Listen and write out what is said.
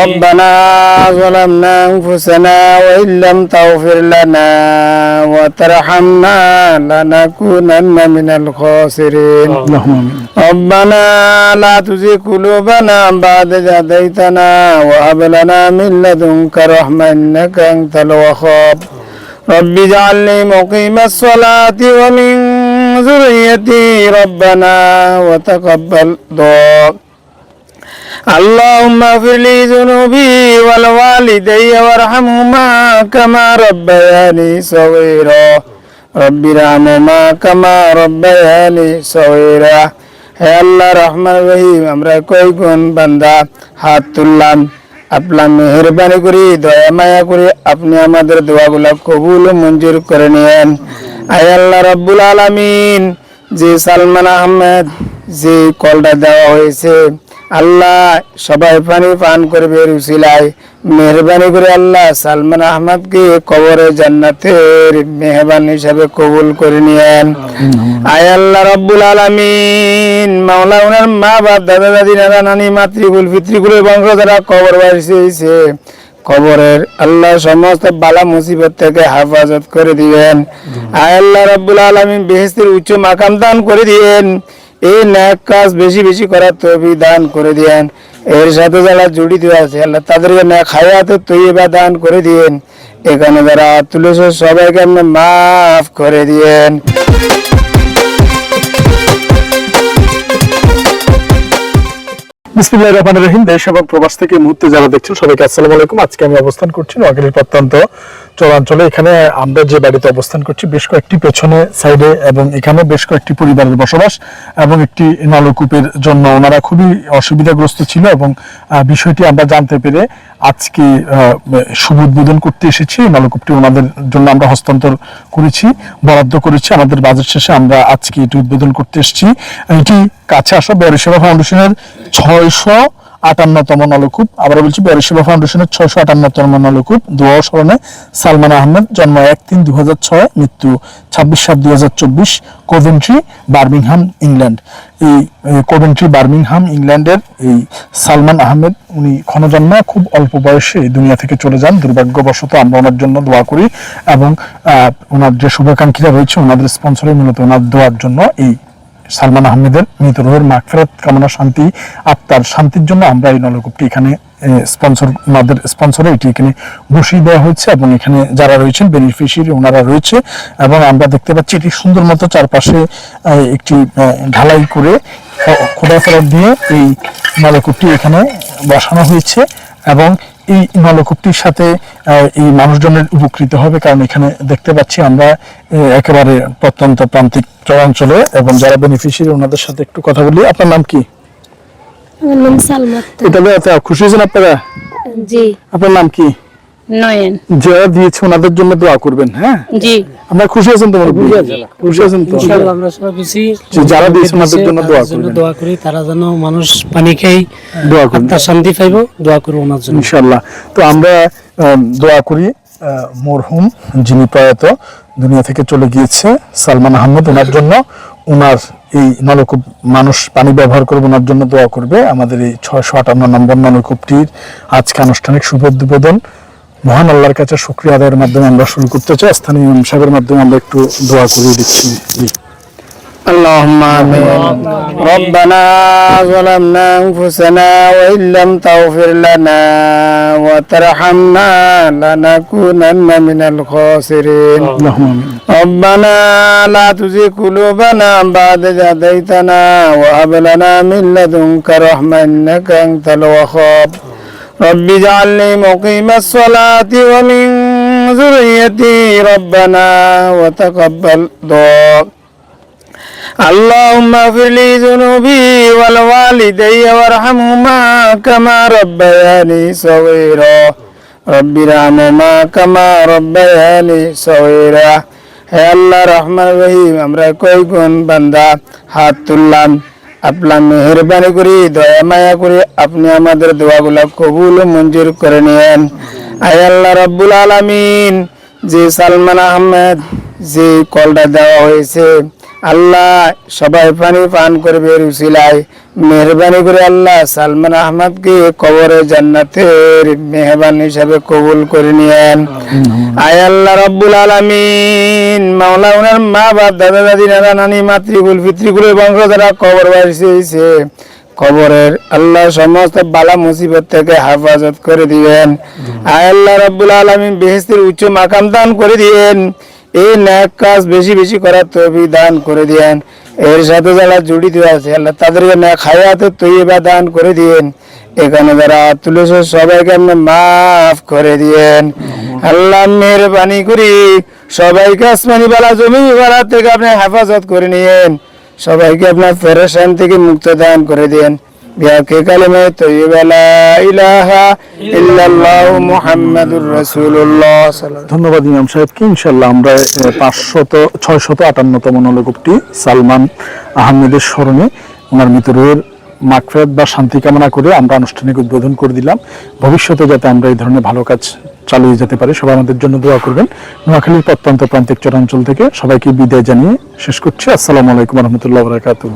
ربنا ظلمنا أنفسنا وإن لم تغفر لنا وترحمنا لنكونن من الخاسرين. ربنا لا تزغ قلوبنا بعد إذ هديتنا وهب لنا من لدنك رحمة إنك أنت الوهاب. رب اجعلني مقيم الصلاة ومن ذريتي ربنا وتقبل دعاء. اللهم اغفر لي ذنوبي ولوالدي وارحمهما كما ربياني صغيرا رب ارحمهما كما ربياني صغيرا হে আল্লাহ রহমান রহিম আমরা কই গুণ বান্দা হাত তুললাম আপনার মেহরবানি করি দয়া মায়া করে আপনি আমাদের দোয়াগুলা কবুল ও মঞ্জুর করে নিয়েন আয় আল্লাহ রব্বুল আলামিন যে সালমান আহমেদ যে কলটা দেওয়া হয়েছে আল্লাহ সবাই পানি পান করবে রুসিলায়। মেহরবানি করে আল্লাহ সালমান আহমদকে কবরে জান্নাতের মেহরবান হিসাবে কবুল করে নিয়েন। আয় আল্লাহ রব্বুল আলামিন। মাওলা ওনার মা বাপ দাদা দাদি নানা নানি মাতৃকুল পিতৃকুল বংশ যারা কবর বাড়িছে কবরের আল্লাহ সমস্ত বালা মুসিবত থেকে হেফাজত করে দিবেন। আয় আল্লাহ রব্বুল আলামিন বেহেস্তের উচ্চ মাকাম দান করে দিবেন এই ন্যাক কাজ বেশি বেশি করার তৌফিক দান করে দিয়েন। এর সাথে যারা জড়িত আছে, আল্লাহ তাদেরকে ন্যাক হায়াতে তৈবা দান করে দিয়েন। এখানে যারা তুলেছে সবাইকে আপনি মাফ করে দিয়েন। বিসমিল্লাহির রহমানির রহিম। দেশ এবং প্রবাস থেকে মুহূর্তে যারা দেখছেন, সবাইকে আসসালামু আজকে আমি অবস্থান করছি নোয়াখালীর প্রত্যন্ত চরাঞ্চলে এখানে আমরা যে বাড়িতে অবস্থান করছি, বেশ কয়েকটি পেছনে সাইডে এবং এখানে বেশ কয়েকটি পরিবারের বসবাস এবং একটি নলকূপের জন্য ওনারা খুবই অসুবিধাগ্রস্ত ছিল এবং বিষয়টি আমরা জানতে পেরে আজকে শুভ উদ্বোধন করতে এসেছি। নলকূপটি ওনাদের জন্য আমরা হস্তান্তর করেছি, বরাদ্দ করেছি। আমাদের বাজেট শেষে আমরা আজকে এটি উদ্বোধন করতে এসেছি। এটি কাছে আসা বরিসেবা ফাউন্ডেশনের ছয়শো আটান্নতম নলকূপ। আবার বলছি বরিসেবা ফাউন্ডেশনের ছয়শো আটান্নতম নলকূপ। দোয়া স্মরণে সালমান আহমেদ জন্ম এক তিন দু ছয়, মৃত্যু ছাব্বিশ সাত দু হাজার চব্বিশ কোভেন্ট্রি বার্মিংহাম ইংল্যান্ড এই কোভেন্ট্রি বার্মিংহাম ইংল্যান্ডের এই সালমান আহমেদ, উনি ক্ষণজন্মে খুব অল্প বয়সে দুনিয়া থেকে চলে যান। দুর্ভাগ্যবশত আমরা ওনার জন্য দোয়া করি এবং ওনার যে শুভাকাঙ্ক্ষীরা রয়েছে, ওনাদের স্পন্সরে মূলত ওনার দোয়ার জন্য এই সালমান আহমেদের মৃত রোহের মাগফেরাত কামনা শান্তি, আত্মার শান্তির জন্য আমরা এই নলকূপটি এখানে স্পন্সর ওনাদের স্পন্সরে এটি এখানে বসিয়ে দেওয়া হয়েছে এবং এখানে যারা রয়েছেন, বেনিফিশিয়ারি ওনারা রয়েছে এবং আমরা দেখতে পাচ্ছি এটি সুন্দর মতো চারপাশে একটি ঢালাই করে খোদা ফেরত দিয়ে এই নলকূপটি এখানে বসানো হয়েছে এবং এই নলকূপটির সাথে এই মানুষজনের উপকৃত হবে কারণ এখানে দেখতে পাচ্ছি আমরা একেবারে প্রত্যন্ত প্রান্তিক চরাঞ্চলে এবং যারা বেনিফিশিয়ারি ওনাদের সাথে একটু কথা বলি। আপনার নাম কি? আমার নাম সালমা। এটা এত খুশি হয়েছেন আপনারা? জি। আপনার নাম কি? নয়ন। যারা দিয়েছে ওনাদের জন্য দোয়া করবেন হ্যাঁ? জি। আমরা খুশি আছেন তোমার খুশি আছেন তো? ইনশাআল্লাহ আমরা সবাই খুশি। যারা দিয়েছে ওনাদের জন্য দোয়া করবেন। দোয়া করি তারা যেন মানুষ পানি খেয়ে দোয়া শান্তি পাইব দোয়া করব ওনার জন্য। ইনশাল্লাহ তো আমরা আম, দোয়া করি। মরহুম, যিনি প্রয়াত দুনিয়া থেকে চলে গিয়েছে, সালমান আহমদ, ওনার জন্য ওনার এই নলকূপ, মানুষ পানি ব্যবহার করবে, ওনার জন্য দোয়া করবে। আমাদের এই ছয়শো আটান্ন নম্বর নলকূপটির আজকে আনুষ্ঠানিক শুভ উদ্বোধন। মহান আল্লাহর কাছে শুক্রিয়া আদায়ের মাধ্যমে আমরা শুরু করতে চাই। স্থানীয় সাহেবের মাধ্যমে আমরা একটু দোয়া করিয়ে দিচ্ছি। اللهم آمين. ربنا ظلمنا أنفسنا وإن لم تغفر لنا وترحمنا لنكونن من الخاسرين. ربنا لا تزغ قلوبنا بعد إذ هديتنا وهب لنا من لدنك رحمة إنك أنت الوهاب. رب اجعلني مقيم الصلاة ومن ذريتي ربنا وتقبل دعاء. اللهم اغفر لي ذنوبي ولوالدي وارحمهما كما ربياني صغيرا رب ارحمهما كما ربياني صغيرا হে আল্লাহ রহমান রহিম আমরা কই গুণ বান্দা হাত তুললাম আপনার মেহরবানি করি দয়া মায়া করে আপনি আমাদের দোয়াগুলা কবুল ও মঞ্জুর করে নিয়েন আয় আল্লাহ রব্বুল আলামিন যে সালমান আহমেদ যে কলটা দেওয়া হয়েছে আল্লাহ সবাই পানি পান করবে রুসিলাই মেহরবানি করে আল্লাহ সালমান আহমদকে কবরে জান্নাতের মেহরবান হিসাবে কবুল করে নিয়েন। আয় আল্লাহ রব্বুল আলামিন। মাওলা ওনার মা বাপ দাদা দাদি নানা নানি মাতৃকুল পিতৃকুলের বংশ যারা কবর বাড়িছে কবরের আল্লাহ সমস্ত বালা মুসিবত থেকে হেফাজত করে দিবেন আয় আল্লাহ রব্বুল আলামিন বেহেস্তের উচ্চ মাকাম দান করে দিয়েন। এই ন্যাক কাজ বেশি বেশি করার তৌফিক দান করে দিয়েন। এর সাথে যারা জড়িত আছে, আল্লাহ তাদেরকে ন্যাক হায়াতে তৈবা দান করে দিয়েন। এখানে যারা তুলেছে সবাইকে আপনি মাফ করে দিয়েন। আল্লাহ মেহরবানি করি, সবাইকে আসমানি বালা জমি বালা থেকে আপনি হেফাজত করে নিয়েন। সবাইকে আপনার ফেরেশান থেকে মুক্ত দান করে দেন বিয়াকে কালেমে তৈবা লা ইলাহা ইল্লাল্লাহ মুহাম্মাদুর রাসূলুল্লাহ সাল্লাল্লাহু ধন্যবাদ ইমাম সাহেবকে ইনশাল্লাহ আমরা পাঁচশত, ছয়শত আটান্নতম নলকূপটি সালমান আহমেদের স্মরণে ওনার মৃতরের মাকফেরাত বা শান্তি কামনা করে আমরা আনুষ্ঠানিক উদ্বোধন করে দিলাম। ভবিষ্যতে যাতে আমরা এই ধরনের ভালো কাজ চালিয়ে যেতে পারি, সবাই আমাদের জন্য দোয়া করবেন। নোয়াখালীর প্রত্যন্ত প্রান্তিক চরাঞ্চল থেকে সবাইকে বিদায় জানিয়ে শেষ করছি। আসসালামু আলাইকুম রহমতুল্লাহ বরাকাতুহ।